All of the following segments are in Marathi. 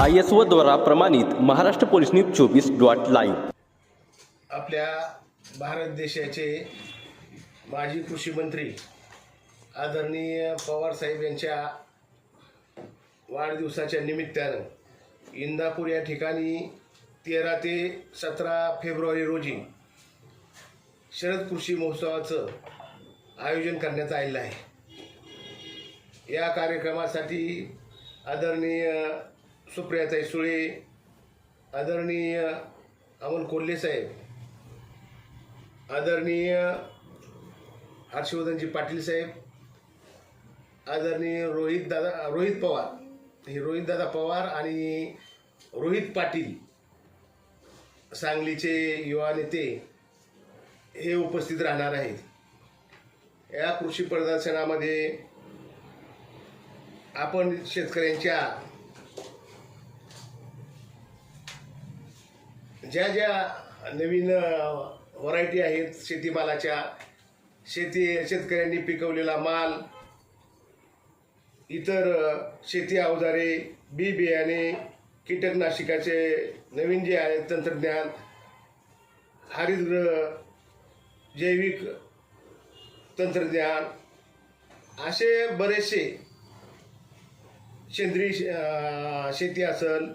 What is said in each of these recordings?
आय एस ओ द्वारा प्रमाणित महाराष्ट्र पोलीस न्यूज चोवीस डॉट लाईव्ह. आपल्या भारत देशाचे माजी कृषी मंत्री आदरणीय पवारसाहेब यांच्या वाढदिवसाच्या निमित्तानं इंदापूर या ठिकाणी तेरा ते सतरा फेब्रुवारी रोजी शरद कृषी महोत्सवाचं आयोजन करण्यात आलेलं आहे. या कार्यक्रमासाठी आदरणीय सुप्रियाताई सुळे आदरणीय अमोल कोल्हे साहेब आदरणीय हर्षवर्धनजी पाटील साहेब आदरणीय रोहित दादा रोहित पवार हे रोहित दादा पवार आणि रोहित पाटील सांगलीचे युवा नेते हे उपस्थित राहणार आहेत. या कृषी प्रदर्शनामध्ये आपण शेतकऱ्यांच्या ज्या ज्या नवीन व्हरायटी आहेत शेतीमालाच्या शेती शेतकऱ्यांनी पिकवलेला माल इतर शेती अवजारे बी बियाणे कीटकनाशकाचे नवीन जे आहे तंत्रज्ञान हरितगृह जैविक तंत्रज्ञान असे बरेचसे सेंद्रिय शे- शेती असेल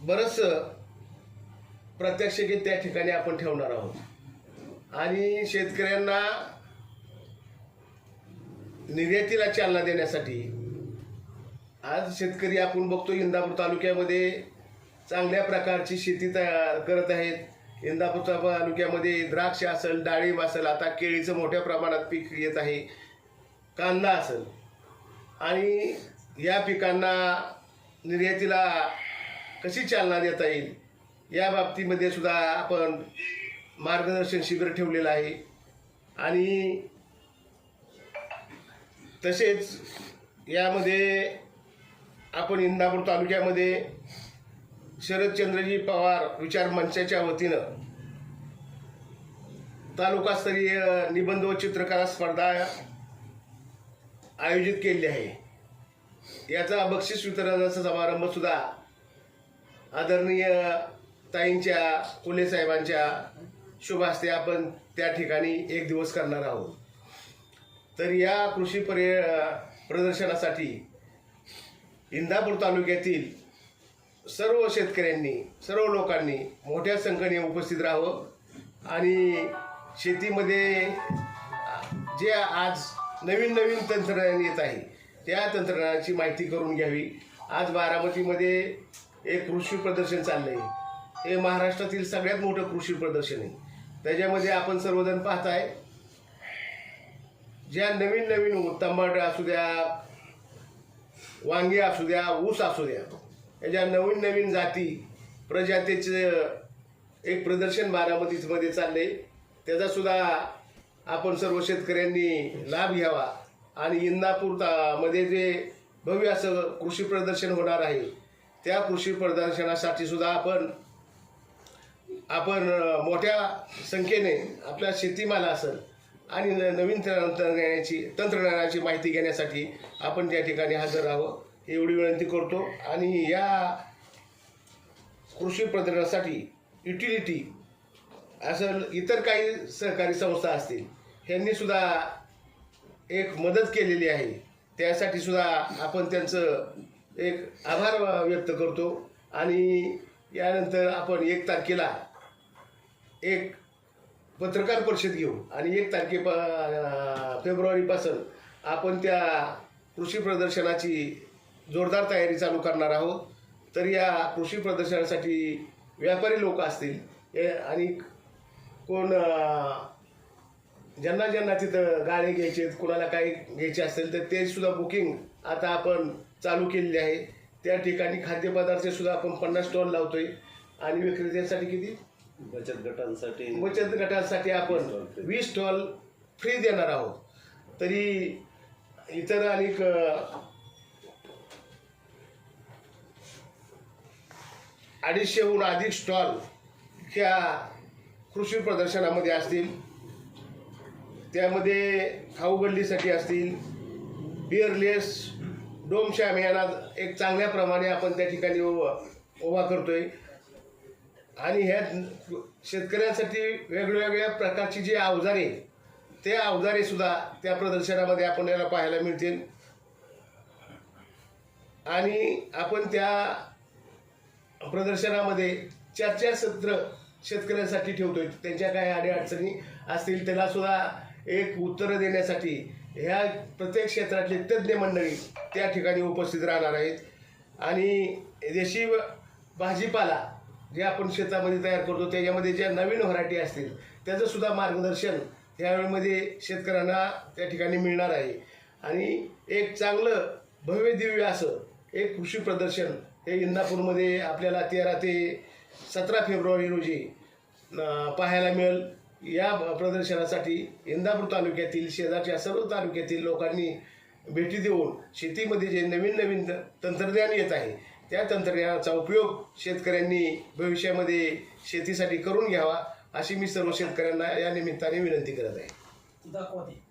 बरंचसं प्रत्यक्षिक त्या ठिकाणी आपण ठेवणार आहोत. आणि शेतकऱ्यांना निर्यातीला चालना देण्यासाठी आज शेतकरी आपण बघतो इंदापूर तालुक्यामध्ये चांगल्या प्रकारची शेती तयार करत आहेत. इंदापूर तालुक्यामध्ये द्राक्ष असेल डाळिंब असेल आता केळीचं मोठ्या प्रमाणात पीक येत आहे. कांदा असेल. आणि या पिकांना निर्यातीला कशी चालना देता येईल? या बाबतीमध्ये सुद्धा आपण मार्गदर्शन शिबिर ठेवलेलं आहे. आणि तसेच यामध्ये आपण इंदापूर तालुक्यामध्ये शरदचंद्रजी पवार विचार मंचाच्या वतीनं तालुकास्तरीय निबंध व चित्रकला स्पर्धा आयोजित केलेली आहे. याचा बक्षीस वितरणाचा समारंभ सुद्धा आदरणीय ताईंच्या फुले साहेबांच्या शुभ हस्ते आपण त्या ठिकाणी एक दिवस करणार आहोत. तर या कृषी पर्य प्रदर्शनासाठी इंदापूर तालुक्यातील सर्व शेतकऱ्यांनी सर्व लोकांनी मोठ्या संख्येने उपस्थित राहावं आणि शेतीमध्ये जे आज नवीन नवीन तंत्रज्ञान येत आहे त्या तंत्रज्ञानाची माहिती करून घ्यावी. आज बारामतीमध्ये एक कृषी प्रदर्शन चाललं आहे हे महाराष्ट्रातील सगळ्यात मोठं कृषी प्रदर्शन आहे. त्याच्यामध्ये आपण सर्वजण पाहताय. ज्या नवीन नवीन टमाटर असू द्या वांगी असू द्या ऊस असू द्या या ज्या नवीन नवीन जाती प्रजातीचं एक प्रदर्शन बारामतीमध्ये चाललंय. त्याचा सुद्धा आपण सर्व शेतकऱ्यांनी लाभ घ्यावा. आणि इंदापूरमध्ये जे भव्य असं कृषी प्रदर्शन होणार आहे त्या कृषी प्रदर्शनासाठी सुद्धा आपण आपण मोठ्या संख्येने आपल्या शेतीमाला असेल आणि न- नवीन तंत्रज्ञानाची तंत्रज्ञानाची माहिती घेण्यासाठी आपण त्या ठिकाणी हजर राहावं. एवढी विनंती करतो. आणि या कृषी प्रदर्शनासाठी युटिलिटी असं इतर काही सहकारी संस्था असतील ह्यांनी सुद्धा एक मदत केलेली आहे. त्यासाठी सुद्धा आपण त्यांचं एक आभार व्यक्त करतो. आणि यानंतर आपण एक तारखेला एक पत्रकार परिषद घेऊ. आणि एक तारखे प फेब्रुवारीपासून आपण त्या कृषी प्रदर्शनाची जोरदार तयारी चालू करणार आहोत. तर या कृषी प्रदर्शनासाठी व्यापारी लोक असतील आणि कोण ज्यांना ज्यांना तिथं गाडी घ्यायचे आहेत कुणाला काही घ्यायचे असेल तर ते सुद्धा बुकिंग आता आपण चालू केलेले आहे. त्या ठिकाणी खाद्यपदार्थ सुद्धा आपण पन्नास स्टॉल लावतोय. आणि विक्रेत्यांसाठी किती? बचत गटांसाठी. बचत गटासाठी आपण वीस स्टॉल. फ्री देणार आहोत. तरी इतर अनेक अडीचशेहून अधिक स्टॉल ह्या कृषी प्रदर्शनामध्ये असतील. त्यामध्ये खाऊ गल्लीसाठी असतील बिअरलेस डोमश्याम शामियाना एक चांगल्या प्रमाणे आपण त्या ठिकाणी उभा उभा करतोय. आणि ह्या शेतकऱ्यांसाठी वेगवेगळ्या प्रकारची जी अवजारे ते अवजारे सुद्धा त्या प्रदर्शनामध्ये आपण याला पाहायला मिळतील. आणि आपण त्या प्रदर्शनामध्ये चर्चासत्र शेतकऱ्यांसाठी ठेवतोय. त्यांच्या काय अडीअडचणी असतील त्याला सुद्धा एक उत्तरं देण्यासाठी ह्या प्रत्येक क्षेत्रातले तज्ज्ञ मंडळी त्या ठिकाणी उपस्थित राहणार आहेत. आणि देशी भाजीपाला जे आपण शेतामध्ये तयार करतो त्याच्यामध्ये ज्या नवीन व्हरायटी असतील त्याचंसुद्धा मार्गदर्शन त्यावेळेमध्ये शेतकऱ्यांना त्या ठिकाणी मिळणार आहे. आणि एक चांगलं भव्य दिव्य असं एक कृषी प्रदर्शन हे इंदापूरमध्ये आपल्याला तेरा ते सतरा फेब्रुवारी रोजी पाहायला मिळेल. या प्रदर्शनासाठी इंदापूर तालुक्यातील शेजारच्या सर्व तालुक्यातील लोकांनी भेटी देऊन शेतीमध्ये जे नवीन नवीन त- तंत्रज्ञान येत आहे त्या तंत्रज्ञानाचा उपयोग शेतकऱ्यांनी भविष्यामध्ये शेतीसाठी करून घ्यावा अशी मी सर्व शेतकऱ्यांना या निमित्ताने विनंती करत आहे. दाखवा ते.